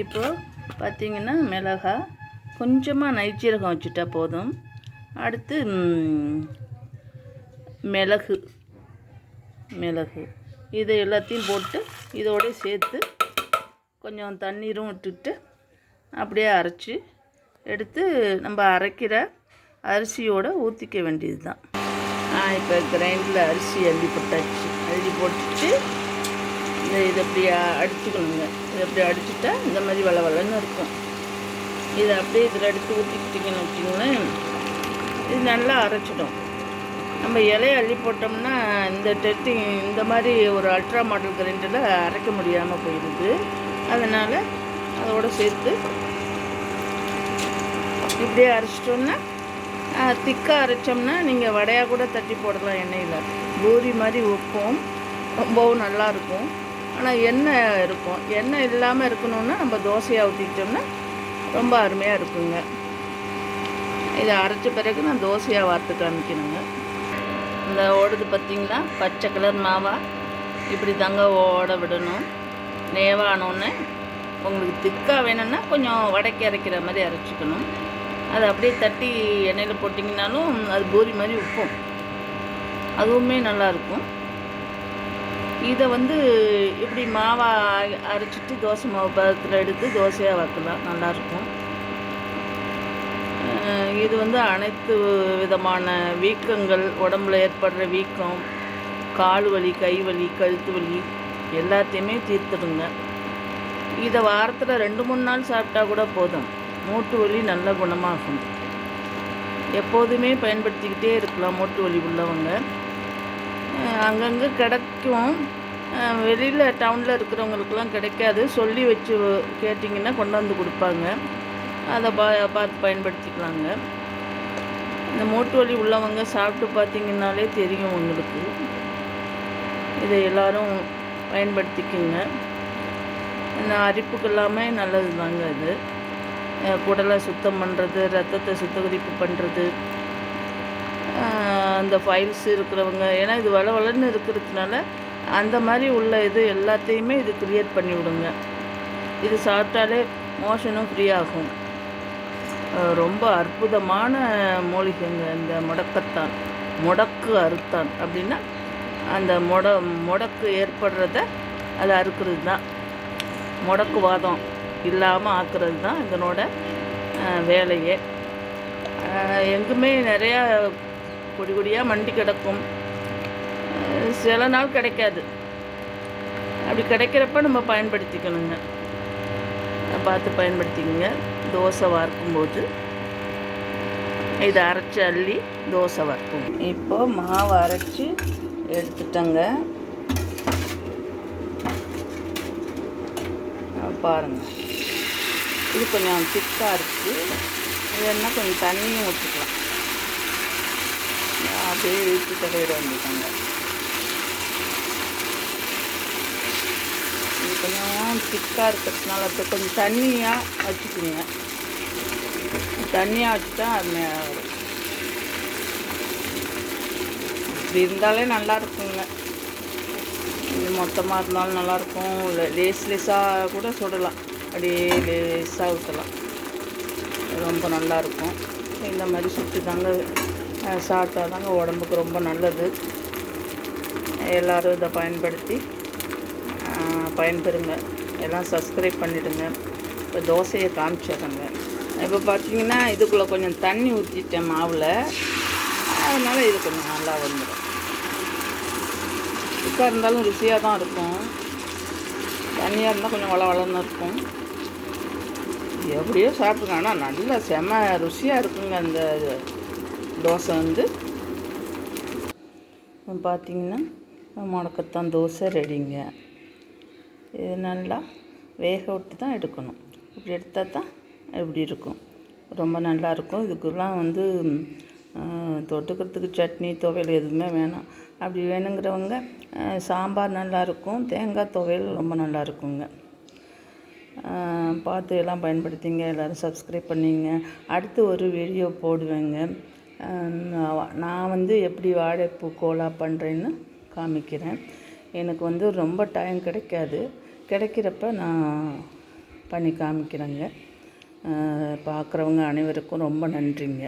இப்போது பார்த்தீங்கன்னா மிளகா கொஞ்சமாக நைச்சீரகம் வச்சுட்டா போதும். அடுத்து மிளகு மிளகு. இது எல்லாத்தையும் போட்டு இதோடய சேர்த்து கொஞ்சம் தண்ணீரும் விட்டுட்டு அப்படியே அரைச்சி எடுத்து நம்ம அரைக்கிற அரிசியோடு ஊற்றிக்க வேண்டியது தான் இப்போ கிரைண்டில் அரிசி அள்ளி போட்டாச்சு. அள்ளி போட்டுட்டு இந்த இதை இப்படி அடிச்சுக்கணுங்க. இதை அப்படி அடிச்சுட்டா இந்த மாதிரி வள வளன்னு இருக்கும். இதை அப்படியே இதில் எடுத்து ஊற்றிக்கிட்டிங்கன்னு வச்சிங்களேன் இது நல்லா அரைச்சிடும். நம்ம இலையை அள்ளி போட்டோம்னா இந்த டெஸ்டிங் இந்த மாதிரி ஒரு அல்ட்ரா மாடல் கிரைண்டரில் அரைக்க முடியாமல் போயிடுது. அதனால் அதோட சேர்த்து இப்படியே அரைச்சிட்டோம்னா திக்காக அரைச்சோம்னா நீங்கள் வடையாக கூட தட்டி போடலாம் எண்ணெயில். பூரி மாதிரி உப்பும் ரொம்பவும் நல்லா இருக்கும். ஆனால் எண்ணெய் இருக்கும். எண்ணெய் இல்லாமல் இருக்கணும்னா நம்ம தோசையாக ஊற்றிக்கிட்டோம்னா ரொம்ப அருமையாக இருக்குங்க. இதை அரைச்ச பிறகு நான் தோசையாக வார்த்து காமிக்கணுங்க. இந்த ஓடுது பார்த்திங்களா? பச்சை கலர் மாவா? இப்படி தாங்க ஓட விடணும். நேவானோன்னு உங்களுக்கு திக்காக வேணும்னா கொஞ்சம் வடக்கி அரைக்கிற மாதிரி அரைச்சிக்கணும். அதை அப்படியே தட்டி எண்ணெயில் போட்டிங்கனாலும் அது பூரி மாதிரி உப்பும். அதுவுமே நல்லாயிருக்கும் இதை வந்து இப்படி மாவை அரைச்சிட்டு தோசை மாவு பதத்தில் எடுத்து தோசையாக வைக்கலாம் நல்லாயிருக்கும் இது வந்து அனைத்து விதமான வீக்கங்கள் உடம்புல ஏற்படுற வீக்கம் கால் வலி கை வலி கழுத்து வலி எல்லாத்தையுமே தீர்த்துடுங்க. இதை வாரத்தில் ரெண்டு மூணு நாள் சாப்பிட்டா கூட போதும். மூட்டு வலி நல்ல குணமாகும். எப்போதுமே பயன்படுத்திக்கிட்டே இருக்கலாம் மூட்டு வலி உள்ளவங்க. அங்கங்கே கிடைக்கும். வெளியில் டவுனில் இருக்கிறவங்களுக்குலாம் கிடைக்காது. சொல்லி வச்சு கேட்டிங்கன்னா கொண்டு வந்து கொடுப்பாங்க. அதை பா பார்த்து பயன்படுத்திக்கலாங்க. இந்த மூட்டு வலி உள்ளவங்க சாப்பிட்டு பார்த்தீங்கன்னாலே தெரியும் உங்களுக்கு. இதை எல்லோரும் பயன்படுத்திக்கோங்க. இந்த அரிப்புக்கு எல்லாமே நல்லது தாங்க அது குடலை சுத்தம் பண்ணுறது ரத்தத்தை சுத்தகரிப்பு பண்ணுறது அந்த ஃபைல்ஸ் இருக்கிறவங்க. ஏன்னா இது வள வளன்னு இருக்கிறதுனால அந்த மாதிரி உள்ள இது எல்லாத்தையுமே இது க்ரியேட் பண்ணி விடுங்க. இது சாப்பிட்டாலே மோஷனும் ஃப்ரீ ஆகும். ரொம்ப அற்புதமான மூலிகைங்க. இந்த முடக்கத்தான். முடக்கு அறுத்தான். அப்படின்னா அந்த முட முடக்கு ஏற்படுறத அதை அறுக்கிறது தான் முடக்குவாதம் இல்லாமல் ஆக்குறது தான் இதனோட வேலையே. எங்குமே நிறையா கொடி கொடியாக மண்டி கிடக்கும். சில நாள் கிடைக்காது. அப்படி கிடைக்கிறப்ப நம்ம பயன்படுத்திக்கணுங்க. பார்த்து பயன்படுத்திக்கங்க. தோசை வார்க்கும்போது இதை அரைச்சி அள்ளி தோசை வறுக்கும். இப்போ மாவு அரைச்சி எடுத்துட்டேங்க. பாருங்கள் இது கொஞ்சம் திக்காக இருக்குது இல்லைன்னா கொஞ்சம் தண்ணியும் ஊற்றிக்கலாம் அப்படியே தடவிட வேண்டியதாங்க இது கொஞ்சம் திக்காக இருக்கிறதுனால அப்படியே கொஞ்சம் தண்ணியாக வச்சுக்கோங்க. தண்ணியாக வச்சுட்டா அது மே- வரும் இருந்தாலே நல்லா இருக்குங்க. இது மொத்தமாக இருந்தாலும் நல்லாயிருக்கும் இல்லை லேஸ் லேஸாக கூட சுடலாம். அப்படியே லேஸாக ஊற்றலாம் ரொம்ப நல்லாயிருக்கும் இந்த மாதிரி சுட்டு தாங்க சாப்பிட்டா தாங்க உடம்புக்கு ரொம்ப நல்லது. எல்லோரும் இதை பயன்படுத்தி பயன்பெறுங்க. எல்லாம் சப்ஸ்கிரைப் பண்ணிவிடுங்க இப்போ தோசையை காமிச்சிடுறேங்க. இப்போ பார்த்தீங்கன்னா இதுக்குள்ளே கொஞ்சம் தண்ணி ஊற்றிட்டேன் மாவில். அதனால் இது கொஞ்சம் நல்லா வந்துடும். திக்காக இருந்தாலும் ருசியாக தான் இருக்கும். தண்ணியாக இருந்தால் கொஞ்சம் வள வளன்னு இருக்கும். எப்படியோ சாப்பிடுங்க. ஆனால் நல்லா செம ருசியாக இருக்குங்க அந்த இது. தோசை வந்து பார்த்தீங்கன்னா முடக்கத்தான் தோசை ரெடிங்க. இது நல்லா வேக விட்டு தான் எடுக்கணும். இப்படி எடுத்தால் தான் இப்படி இருக்கும். ரொம்ப நல்லா இருக்கும். இதுக்கெல்லாம் வந்து தொட்டுக்கிறதுக்கு சட்னி துவையல் எதுவுமே வேணாம். அப்படி வேணுங்கிறவங்க சாம்பார் நல்லாயிருக்கும் தேங்காய் துவையல் ரொம்ப நல்லா இருக்குங்க. பார்த்து எல்லாம் பயன்படுத்திங்க. எல்லோரும் சப்ஸ்கிரைப் பண்ணிங்க. அடுத்து ஒரு வீடியோ போடுவேங்க. நான் வந்து எப்படி வாழைப்பூ கோலா பண்ணுறேன்னு காமிக்கிறேன். எனக்கு வந்து ரொம்ப டைம் கிடைக்காது. கிடைக்கிறப்ப நான் பண்ணி காமிக்கிறேங்க. பார்க்குறவங்க அனைவருக்கும் ரொம்ப நன்றிங்க.